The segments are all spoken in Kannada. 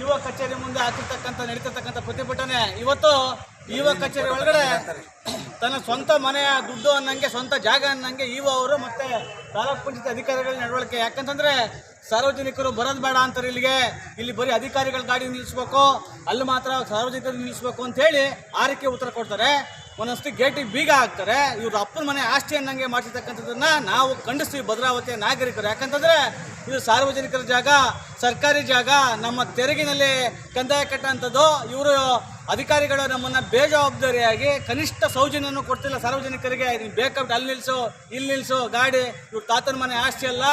ಯುವ ಕಚೇರಿ ಮುಂದೆ ಹಾಕಿರ್ತಕ್ಕಂಥ ನಡೀತಿರ್ತಕ್ಕಂಥ ಪ್ರತಿಭಟನೆ. ಇವತ್ತು ಯುವ ಕಚೇರಿ ಒಳಗಡೆ ತನ್ನ ಸ್ವಂತ ಮನೆಯ ದುಡ್ಡು ಅನ್ನಂಗೆ, ಸ್ವಂತ ಜಾಗ ಅನ್ನಂಗೆ ಯುವ ಅವರು ಮತ್ತೆ ತಾಲೂಕ್ ಪಂಚಾಯತ್ ಅಧಿಕಾರಿಗಳ ನಡವಳಿಕೆ. ಯಾಕಂತಂದ್ರೆ ಸಾರ್ವಜನಿಕರು ಬರೋದು ಬೇಡ ಅಂತಾರೆ ಇಲ್ಲಿಗೆ. ಇಲ್ಲಿ ಬರೀ ಅಧಿಕಾರಿಗಳ ಗಾಡಿ ನಿಲ್ಲಿಸ್ಬೇಕು, ಅಲ್ಲಿ ಮಾತ್ರ ಸಾರ್ವಜನಿಕರು ನಿಲ್ಲಿಸ್ಬೇಕು ಅಂತ ಹೇಳಿ ಆರಕ್ಕೆ ಉತ್ತರ ಕೊಡ್ತಾರೆ. ಒಂದಷ್ಟು ಗೇಟಿಗೆ ಬೀಗ ಹಾಕ್ತಾರೆ. ಇವ್ರ ಅಪ್ಪನ ಮನೆ ಆಸ್ತಿ ಅನ್ನಂಗೆ ಮಾಡ್ತಿರ್ತಕ್ಕಂಥದ್ದನ್ನ ನಾವು ಖಂಡಿಸ್ತೀವಿ ಭದ್ರಾವತಿಯ ನಾಗರಿಕರು. ಯಾಕಂತಂದ್ರೆ ಇದು ಸಾರ್ವಜನಿಕರ ಜಾಗ, ಸರ್ಕಾರಿ ಜಾಗ, ನಮ್ಮ ತೆರಿಗೆನಲ್ಲಿ ಕಂದಾಯ ಕಟ್ಟಂಥದ್ದು ಇವರು ಅಧಿಕಾರಿಗಳು ನಮ್ಮನ್ನ ಬೇಜವಾಬ್ದಾರಿಯಾಗಿ ಕನಿಷ್ಠ ಸೌಜನ್ಯನೂ ಕೊಡ್ತಿಲ್ಲ ಸಾರ್ವಜನಿಕರಿಗೆ. ನೀವು ಬೇಕಾಬಿಟ್ಟು ಅಲ್ಲಿ ನಿಲ್ಲಿಸು ಇಲ್ಲಿ ನಿಲ್ಲಿಸು ಗಾಡಿ. ಇವ್ರ ತಾತನ ಮನೆ ಆಸ್ತಿ ಅಲ್ಲ.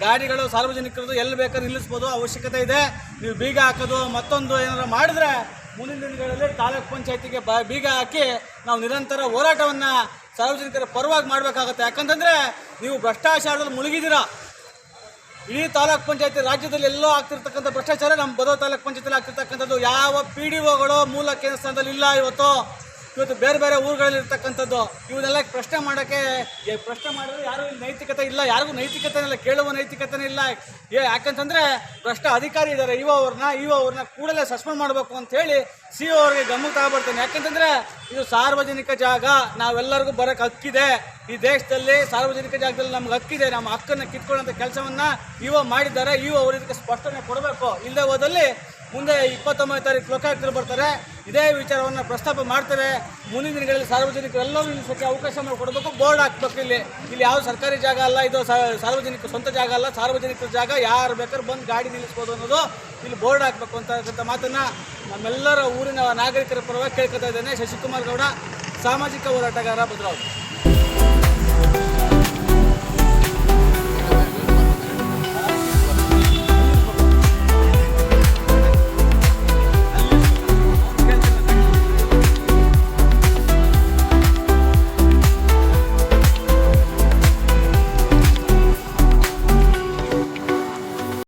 ಗಾಡಿಗಳು ಸಾರ್ವಜನಿಕರದು ಎಲ್ಲಿ ಬೇಕಾದ್ರೂ ನಿಲ್ಲಿಸ್ಬೋದು. ಅವಶ್ಯಕತೆ ಇದೆ. ನೀವು ಬೀಗ ಹಾಕೋದು, ಮತ್ತೊಂದು ಏನಾರು ಮಾಡಿದ್ರೆ ಮುಂದಿನ ದಿನಗಳಲ್ಲಿ ತಾಲೂಕ್ ಪಂಚಾಯತಿಗೆ ಬೀಗ ಹಾಕಿ ನಾವು ನಿರಂತರ ಹೋರಾಟವನ್ನು ಸಾರ್ವಜನಿಕರ ಪರವಾಗಿ ಮಾಡಬೇಕಾಗತ್ತೆ. ಯಾಕಂತಂದರೆ ನೀವು ಭ್ರಷ್ಟಾಚಾರದಲ್ಲಿ ಮುಳುಗಿದ್ದೀರಾ. ಇಡೀ ತಾಲೂಕ್ ಪಂಚಾಯತಿ ರಾಜ್ಯದಲ್ಲಿ ಎಲ್ಲೋ ಆಗ್ತಿರ್ತಕ್ಕಂಥ ಭ್ರಷ್ಟಾಚಾರ ನಮ್ಮ ಬದೋ ತಾಲೂಕ್ ಪಂಚಾಯತಿಲಿ ಆಗ್ತಿರ್ತಕ್ಕಂಥದ್ದು. ಯಾವ ಪಿ ಡಿ ಒಗಳು ಮೂಲ ಕೇಂದ್ರ ಸ್ಥಾನದಲ್ಲಿ ಇಲ್ಲ ಇವತ್ತು. ಇವತ್ತು ಬೇರೆ ಬೇರೆ ಊರುಗಳಲ್ಲಿ ಇರ್ತಕ್ಕಂಥದ್ದು ಇವನ್ನೆಲ್ಲ ಪ್ರಶ್ನೆ ಮಾಡೋಕ್ಕೆ ಪ್ರಶ್ನೆ ಮಾಡಿದ್ರೆ ಯಾರು ಇಲ್ಲಿ ನೈತಿಕತೆ ಇಲ್ಲ, ಯಾರಿಗೂ ನೈತಿಕತೆ ಇಲ್ಲ, ಕೇಳುವ ನೈತಿಕತೆ ಇಲ್ಲ. ಏ, ಯಾಕಂತಂದರೆ ಭ್ರಷ್ಟ ಅಧಿಕಾರಿ ಇದ್ದಾರೆ ಇವ ಅವ್ರನ್ನ ಇವ ಅವ್ರನ್ನ ಕೂಡಲೇ ಸಸ್ಪೆಂಡ್ ಮಾಡಬೇಕು ಅಂತ ಹೇಳಿ ಸಿ ಒ ಅವ್ರಿಗೆ ಗಮನ ತಗೊಬರ್ತೇನೆ ಯಾಕಂತಂದರೆ ಇದು ಸಾರ್ವಜನಿಕ ಜಾಗ, ನಾವೆಲ್ಲರಿಗೂ ಬರೋಕ್ಕೆ ಹಕ್ಕಿದೆ. ಈ ದೇಶದಲ್ಲಿ ಸಾರ್ವಜನಿಕ ಜಾಗದಲ್ಲಿ ನಮ್ಗೆ ಹಕ್ಕಿದೆ. ನಮ್ಮ ಹಕ್ಕನ್ನು ಕಿತ್ಕೊಳ್ಳೋಂಥ ಕೆಲಸವನ್ನ ಇವ ಮಾಡಿದ್ದಾರೆ. ಇವ ಅವ್ರ ಇದಕ್ಕೆ ಸ್ಪಷ್ಟನೆ ಕೊಡಬೇಕು. ಇಲ್ಲದೆ ಹೋದಲ್ಲಿ ಮುಂದೆ ಇಪ್ಪತ್ತೊಂಬತ್ತು ತಾರೀಕು ಲೋಕಾಯುಕ್ತರು ಬರ್ತಾರೆ. ಇದೇ ವಿಚಾರವನ್ನು ಪ್ರಸ್ತಾಪ ಮಾಡ್ತೇವೆ. ಮುಂದಿನ ದಿನಗಳಲ್ಲಿ ಸಾರ್ವಜನಿಕರೆಲ್ಲರೂ ನಿಲ್ಲಿಸೋಕ್ಕೆ ಅವಕಾಶ ಕೊಡಬೇಕು ಬೋರ್ಡ್ ಹಾಕ್ಬೇಕು ಇಲ್ಲಿ. ಇಲ್ಲಿ ಯಾವ ಸರ್ಕಾರಿ ಜಾಗ ಅಲ್ಲ, ಇದು ಸಾರ್ವಜನಿಕ ಸ್ವಂತ ಜಾಗ ಅಲ್ಲ, ಸಾರ್ವಜನಿಕರ ಜಾಗ ಯಾರು ಬೇಕಾದ್ರೂ ಬಂದು ಗಾಡಿ ನಿಲ್ಲಿಸ್ಬೋದು ಅನ್ನೋದು ಇಲ್ಲಿ ಬೋರ್ಡ್ ಹಾಕ್ಬೇಕು ಅಂತಕ್ಕಂಥ ಮಾತನ್ನು ನಮ್ಮೆಲ್ಲರ ಊರಿನ ನಾಗರಿಕರ ಪರವಾಗಿ ಕೇಳ್ಕೊತಾ ಇದ್ದೇನೆ. ಶಶಿಕುಮಾರ್ ಗೌಡ, ಸಾಮಾಜಿಕ ಹೋರಾಟಗಾರ ಭದ್ರಾವತಿ.